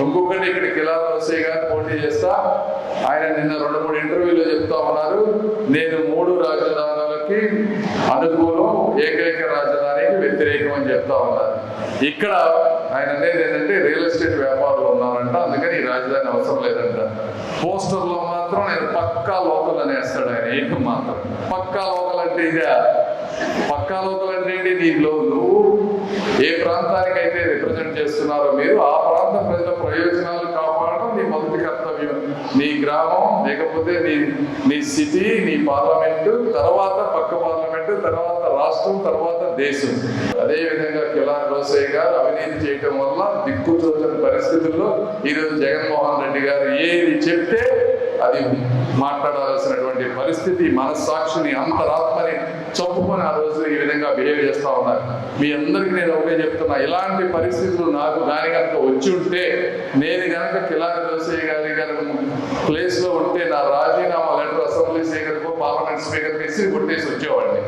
ఇంకొకటి ఇక్కడ కిలా రోసయ్య గారు పోటీ చేస్తా. ఆయన నిన్న రెండు మూడు ఇంటర్వ్యూలో చెప్తా ఉన్నారు. నేను మూడు రాజధానులకి అనుకూలం ఏకైక రాజధానికి వ్యతిరేకం అని చెప్తా ఉన్నారు. ఇక్కడ ఆయన అనేది ఏంటంటే రియల్ ఎస్టేట్ వ్యాపారులు ఉన్నారంట. అందుకని ఈ రాజధాని అవసరం లేదంట. పోస్టర్లో మాత్రం నేను పక్కా లోకల్ అనేస్తాడు ఆయన ఏంటి మాత్రం. పక్కా లోకల్ అంటే ఇదే. పక్కా లోకల్ అంటే ఏంటి? నువ్వు ఏ ప్రాంతానికైతే రిప్రజెంట్ చేస్తున్నారో మీరు ఆ ప్రాంత ప్రజల ప్రయోజనాలు కాపాడడం నీ మొదటి కర్తవ్యం. నీ గ్రామం లేకపోతే నీ నీ సిటీ నీ పార్లమెంటు తర్వాత పక్క పార్లమెంటు తర్వాత రాష్ట్రం తర్వాత దేశం. అదే విధంగా రోసయ్య గారు అవినీతి చేయటం వల్ల దిక్కుచూచని పరిస్థితుల్లో ఈరోజు జగన్మోహన్ రెడ్డి గారు ఏది చెప్తే అది మాట్లాడాల్సినటువంటి పరిస్థితి మనస్సాక్షిని అంతరాత్మని చంపుకొని ఆ రోజు ఈ విధంగా బిహేవ్ చేస్తా ఉన్నారు. మీ అందరికీ నేను ఒకటే చెప్తున్నా ఇలాంటి పరిస్థితులు నాకు దాని కనుక వచ్చి ఉంటే నేను కనుక కిలారి దోసయ్య గారి గారి ప్లేస్లో ఉంటే నా రాజీనామా లెటర్ అసెంబ్లీ స్పీకర్కో పార్లమెంట్ స్పీకర్కి ఇచ్చి కొట్టేసి వచ్చేవాడిని.